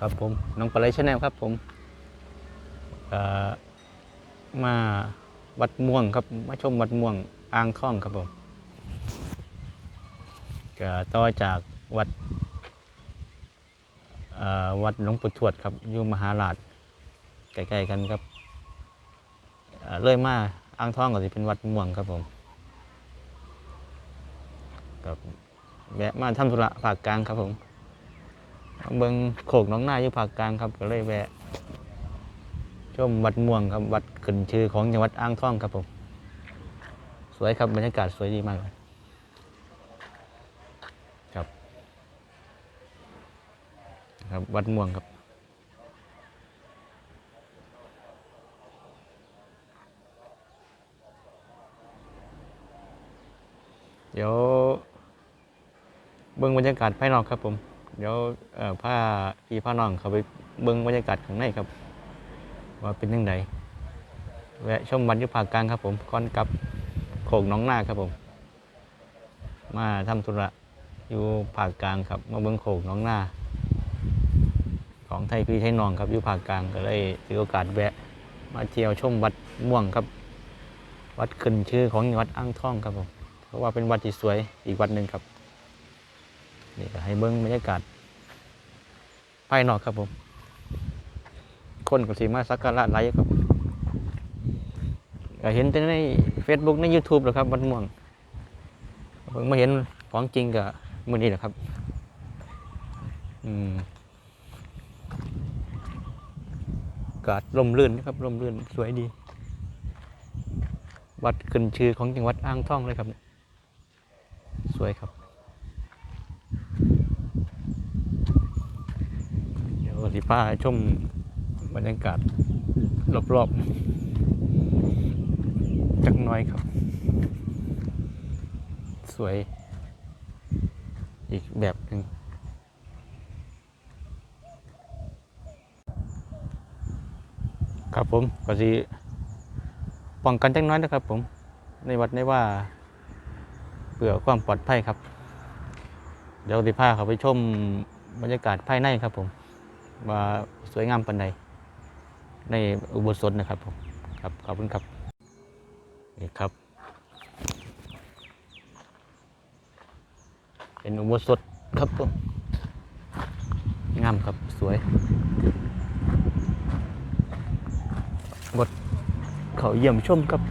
ครับผมน้องปลาไหลชาแนลครับผมมาวัดม่วงครับมาชมวัดม่วงอ่างข้องครับผมก็ต่อจากวัดวัดหลวงปู่ทวดครับอยู่มหาราชใกล้ๆกันครับเอ่อเลยมาอ่างทองก็จะเป็นวัดม่วงครับผมครับแวะมาทำธุระภาคกลางครับผม เบิงโขกน้องหน้าอยู่ภาคกลางครับก็เลยแวะชมวัดม่วงครับวัดขึ้นชื่อของจังหวัดอ่างทองครับผม สวยครับบรรยากาศสวยดีมากเลยครับ ครับวัดม่วงครับเดี๋ยวเบิ้งบรรยากาศภายนอกครับผม เดี๋ยวผ้าพี่ผ้าน้องเขาไปเบิ้งบรรยากาศข้างในครับ ว่าเป็นยังไงแวะชมบรรยากาศกลางครับ ผมก่อนกลับโขกน้องนาครับผม มาทำธุระอยู่ภาคกลางครับ มาเบิ้งโขกน้องนาของไทยพี่ไทยน้องครับอยู่ภาคกลางก็เลยถือโอกาสแวะ มาเที่ยวชมวัดม่วงครับ วัดขึ้นชื่อของวัดอ่างทองครับผมเพราะว่าเป็นวัดที่สวยอีกวัดหนึ่งครับ นี่ก็ให้เบิ้งบรรยากาศภายนอกครับผม คนก็สีมาสักการะหลครับก็เห็นแต่ใน Facebook ใน YouTube แหละครับวัดม่วงเพิ่งมาเห็นของจริงกับมือนี้แหละครับ อืมกาศลมรื่นนะครับลมรื่นสวยดี วัดขึ้นชื่อของจังหวัดอ่างทองเลยครับ สวยครับ เดี๋ยวสิพาชมบรรยากาศรอบๆจักน้อยครับ สวย อีกแบบหนึ่งครับผมก็สิป้องกันจักน้อยนะครับ ผม ในวัดในว่าเพื่อความปลอดภัยครับ เดี๋ยวสิพาเขาไปชมบรรยากาศภายในครับผม ว่าสวยงามปันใดในอุโบสถนะครับผมครับขอบคุณครับนี่ครับ เป็นอุโบสถครับผมงามครับสวยบดเขาเยี่ยมชมครับ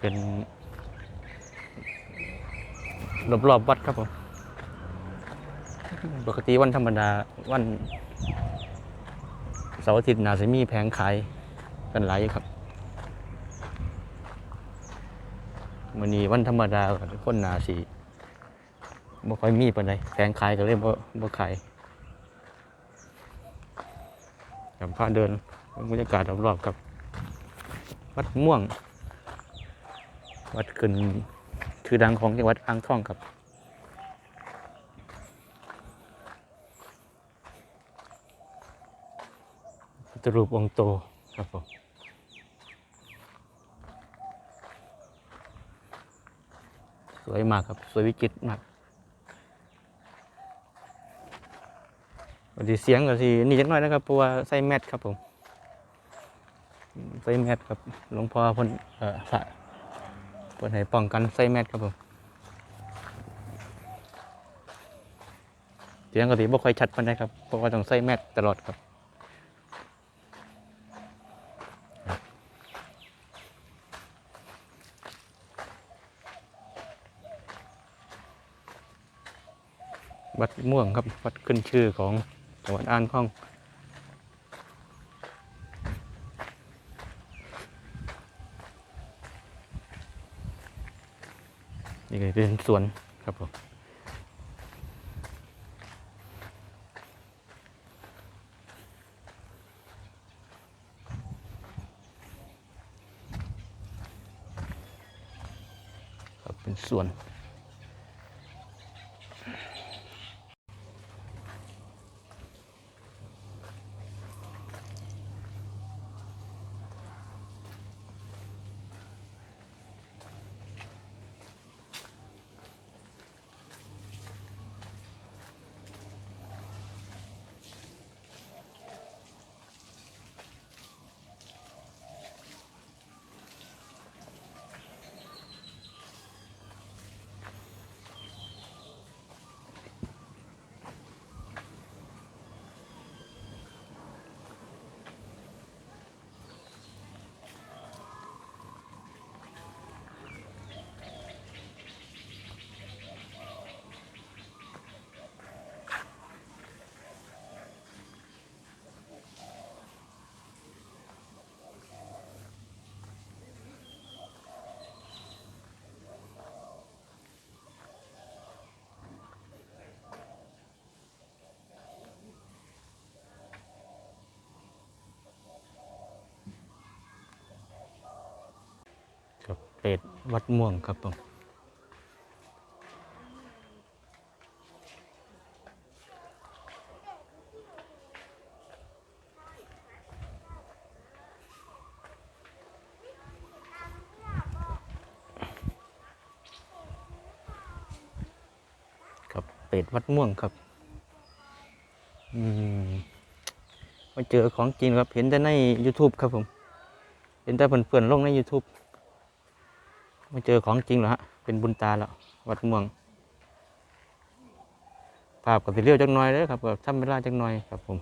เป็น รอบๆวัดครับผม ปกติวันธรรมดาวันเสาร์อาทิตย์นาจะมีแผงขายกันหลายครับมันนี้วันธรรมดาคนนาสีบ่ค่อยมีปานใดแผงขายก็เลยบ่บ่ขายกับพาเดินบรรยากาศรอบๆครับ วัดม่วง วัดขึ้น ชื่อดังของจังหวัดอ่างทองครับพุทธรูปองค์โตครับผมสวยมากครับ สวยวิจิตรมากวันนีเสียงก็สินี่จักหน่อยนะครับเพราะว่าใส่แมสครับผมใส่แมสครับหลวงพ่อพ่นเอ่อพระ เปิดให้ป้องกันไส้แมสครับผมเสียงกติบ่ค่อยชัดปานใดครับเพราะว่าต้องใส่แมสตลอดครับวัดม่วงครับวัดขึ้นชื่อของจังหวัดอ่างทอง นี่ก็เป็นสวนครับผมครับเป็นสวน เปรตวัดม่วงครับผมครับเปรตวัดม่วงครับ อืมมาเจอของจริงครับ เห็นแต่ใน YouTube ครับผม เห็นแต่เพื่อนๆลงใน YouTube มาเจอของจริงแล้วฮะ เป็นบุญตาแล้ว วัดม่วง ภาพกับสิเรียวจังหน่อยเลยครับกับทำเวลาจังหน่อยครับผม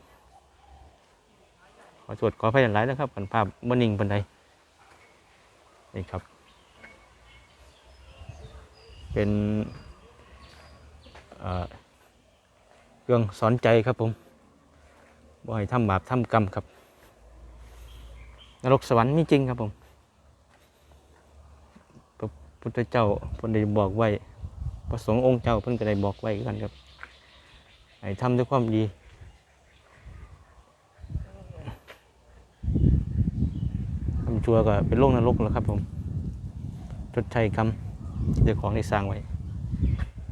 ขอสวดขอพยันหลายนะครับกันภาพบนิ่งปันใดนี่ครับ เป็นเเครื่องสอนใจครับผมบ่ให้ทำบาปทำกรรมครับ นรกสวรรค์มีจริงครับผม พุทธเจ้าเพิ่นได้บอกไว้พระสงฆ์องค์เจ้าเพิ่นก็ได้บอกไว้กันครับให้ทำด้วยความดีทำชั่วก็เป็นโลกนรกแล้วครับผมชดใช้กรรมเจ้าของได้สร้างไว้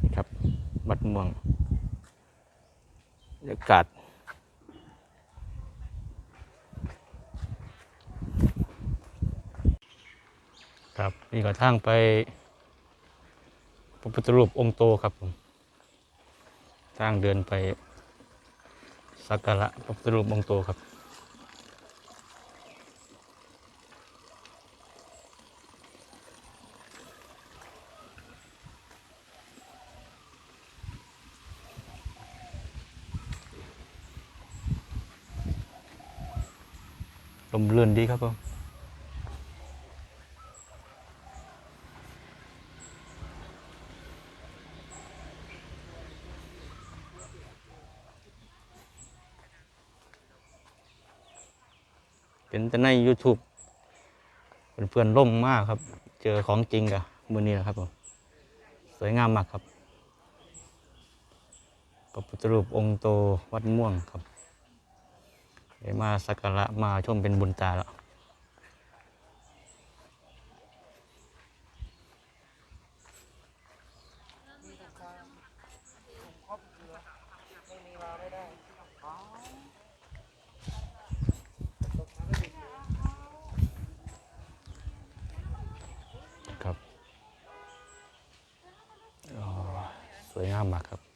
นี่ครับบัดม่วงบรรยากาศ ครับนี่ก็ทางไปพระพุทธรูปองค์โตครับผมทางเดินไปสักการะพระพุทธรูปองค์โตครับลมเรือนดีครับผมเป็นแต่ใน YouTube เป็นเพื่อนๆล่มมากครับ เจอของจริงกับมือนี้นะครับผมสวยงามมากครับพระพุทธรูปองค์โตวัดม่วงครับได้มาสักการะมาชมเป็นบุญตาแล้ว ครับอ๋อ สวยงามมาครับ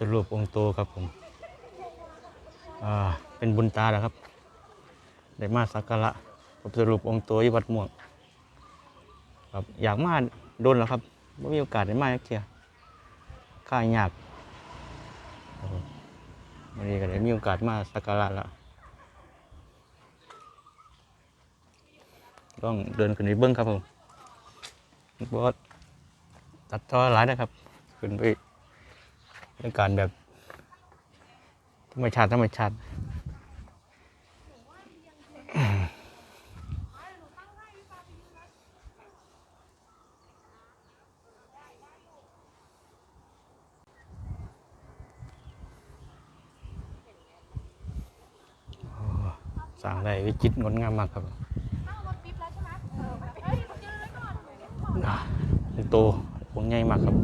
ธรูปองค์โตครับผมเป็นบุญตาแล้วครับ ได้มาสักการะพระพุทธรูปองค์โตที่วัดม่วงครับอยากมาโดนแล้วครับไม่มีโอกาสได้มาเทียข้ายากวันนี้ก็ได้มีโอกาสมาสักการะแล้วต้องเดินขึ้นไปเบิ้งครับผมบอสตัดท่อหลายนะครับ ขึ้นไป บรรยากาศแบบ ธรรมชาติธรรมชาติโอ้สร้างได้วิจิตรงดงามมากครับอ่าเป็นโตวงใหญ่มากครับ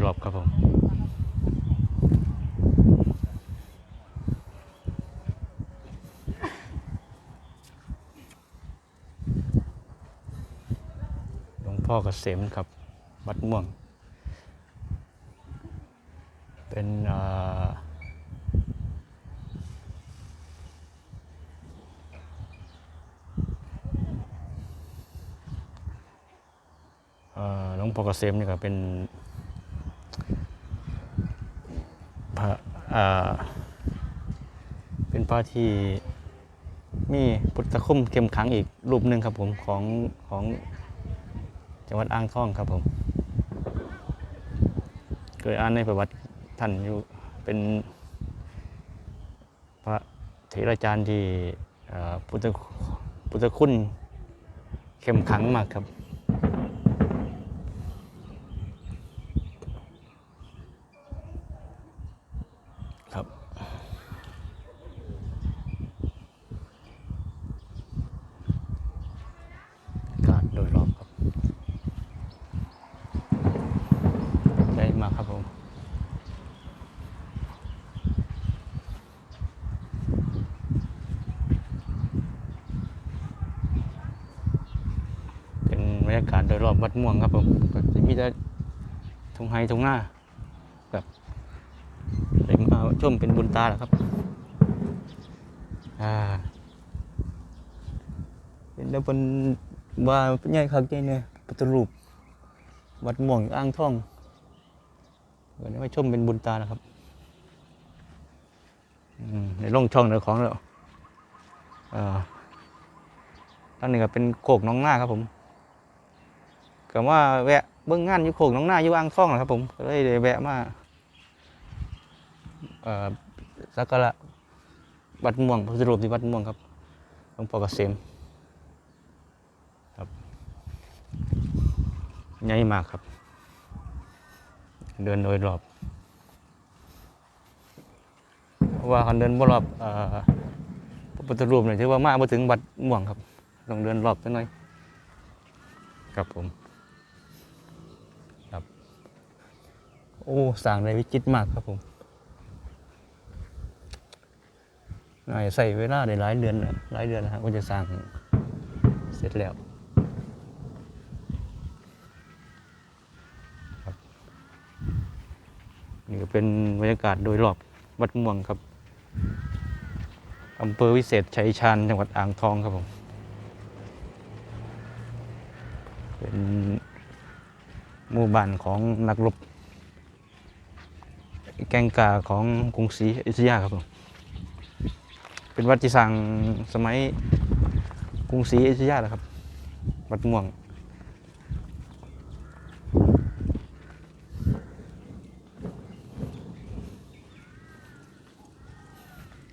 เรอบครับผม หลวงพ่อ เกษมครับวัดม่วง เป็นเออหลวงพ่อเกษมนี่ก็เป็นพระเป็นพระที่มีพุทธคุณเข้มขังอีกรูปหนึ่งครับผมของของ จังหวัดอ่างทองครับผม เคยอ่านในประวัติท่านอยู่เป็น พระเถราจารย์ที่พุทธพุทธคุณเข้มขังมากครับ อากาศโดยรอบครับ ได้มากครับผม เป็นบรรยากาศโดยรอบวัด ม่วงครับผมก็จะมีแต่ทงไฮทงหน้าแบบได้มาชมเป็นบุญตาแหละครับอ่าเป็นแล้วเป็นว่าเป็นใหญ่คักใหญ่เนี่ยพุทธรูปวัดม่วงอ่างทองก็ได้มาชมเป็นบุญตานะครับอืมในร่องช่องเนื้อของแล้วอ่าท่านนี้ก็เป็นโคกน้องหน้าครับผม ก็ว่าแวะเบื้องงานอยู่โคกน้องหน้าอยู่อ่างทองแหละครับผมก็เลยได้แวะมาเอ่อสักการะวัดม่วงพระพุรูปที่วัดม่วงครับหลวงพ่อเกษมครับใหญ่มากครับ เดินโดยรอบเพราะว่าคันเดินบรอบเอ่อพระพุทธรูปเนี่ยถือว่ามาบ่ถึงวัดม่วงครับ ต้องเดินรอบจังหน่อยครับผม ครับ โอ้สร้างได้วิจิตรมากครับผมน่าจะใส่เวลาได้หลายเดือนนะหลายเดือนนะครับก็จะสร้างเสร็จแล้วนี่ก็เป็นบรรยากาศโดยรอบวัดม่วงครับอำเภอวิเศษชัยชาญจังหวัดอ่างทองครับผม เป็นหมู่บ้านของนักรบ แกงกาของกรุงศรีอยุธยาครับผมเป็นวัดที่สร้างสมัยกรุงศรีอยุธยาแหละครับ วัดม่วง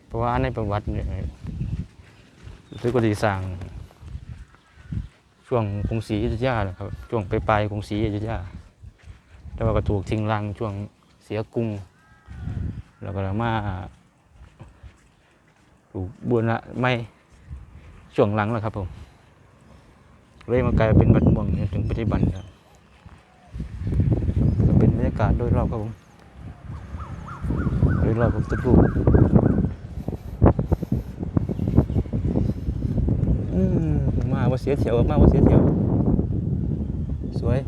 เพราะว่าในประวัติเนี่ยถือว่าดีสร้างช่วงกรุงศรีอยุธยานะครับช่วงปลายๆกรุงศรีอยุธยาแต่ว่าก็ถูกทิ้งรังช่วงเสียกรุง แล้วก็มาถูกบูรณะไม่ช่วงหลังแล้วครับผมเลยมากลายเป็นวัดม่วงถึงปัจจุบันครับก็เป็นบรรยากาศโดยรอบครับผมโดยรอบของตึกรูปอืมาว่าเสียเที่ยวมาว่าเสียเที่ยวสวย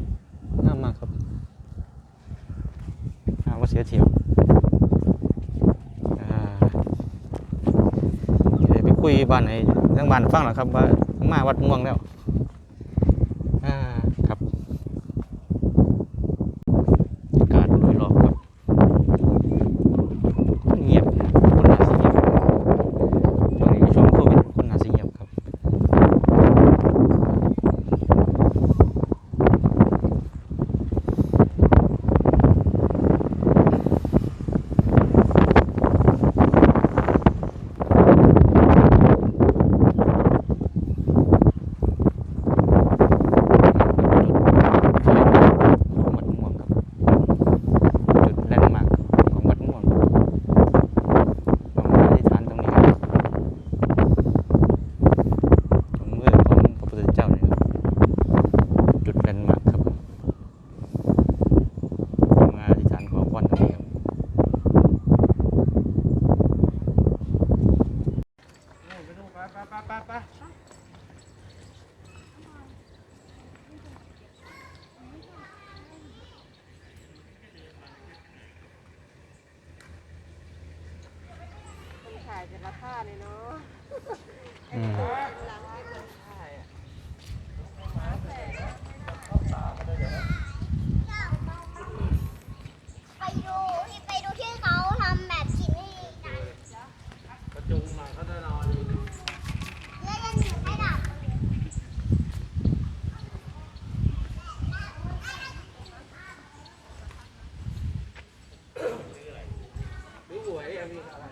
งามมากครับมาว่าเสียเที่ยวอ่าเดี๋ ยบ้านไหนทั้งบ้านฟังหรอครับว่ามาวัดม่วงแล้วอ่าครับอากาศโดยรอบครับเงียบคนน่าสิเงียบช่วงนี้ช่วงโควิดคนน่าสิเงียบครับ คายแต่ ละท่าเลยเนาะอืมไปดูที่ไปดูที่เขาทำแบบกินให้กันประจุมาเขาจะนอนอยู่แล้วยังหนูไม่ดับ ดูหวยยังมีอะไร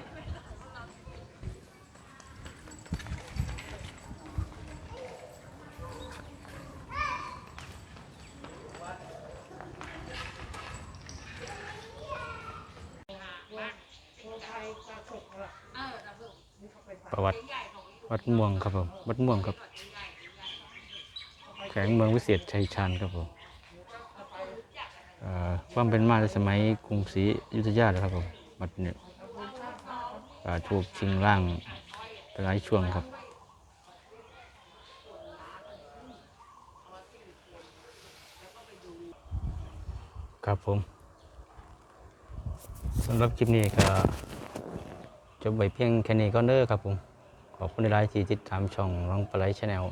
ประวัติวัด ม่วงครับผมวัดม่วงครับ แขวงเมืองวิเศษชัยชาญครับผมความเป็นมาในสมัยกรุงศรีอยุธยาเลยครับผมวัดนี้ก็ถูกชิงร่างไปหลายช่วงครับครับผมสำหรับคลิปนี้ก็จบไปเพียงแค่นี้ก็เด้อครับผม ขอบคุณในไลน์ที่ติดตามช่องร้องปลาไหลชาแนล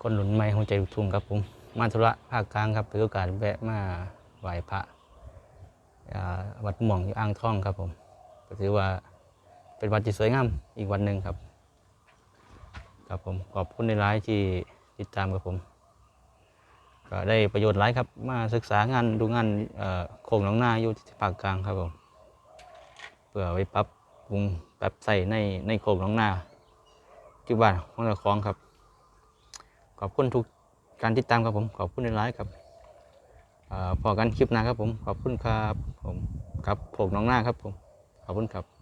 คนหนุนไม้หัวใจลูกทุ่งครับผม มาธุระภาคกลางครับถือโอกาสแวะมาไหว้พระวัดหม่องอยู่อ่างทองครับผมก็ถือว่าเป็นวัดที่สวยงามอีกวันหนึ่งครับ ครับผมขอบคุณในไลน์ที่ติดตามครับผม ก็ได้ประโยชน์หลายครับ มาศึกษางานดูงานโครงหน้องนาอยู่ที่ภาคกลางครับผมเพื่อไว้ปรับ ปรุงแบบใส่ในในโครงหน้องนาที่บ้านของเราของครับ ขอบคุณทุกการติดตามครับผม ขอบคุณในไลฟ์ครับพอกันคลิปหน้าครับผม ขอบคุณครับผมกับโคกน้องนาครับผม ขอบคุณครับ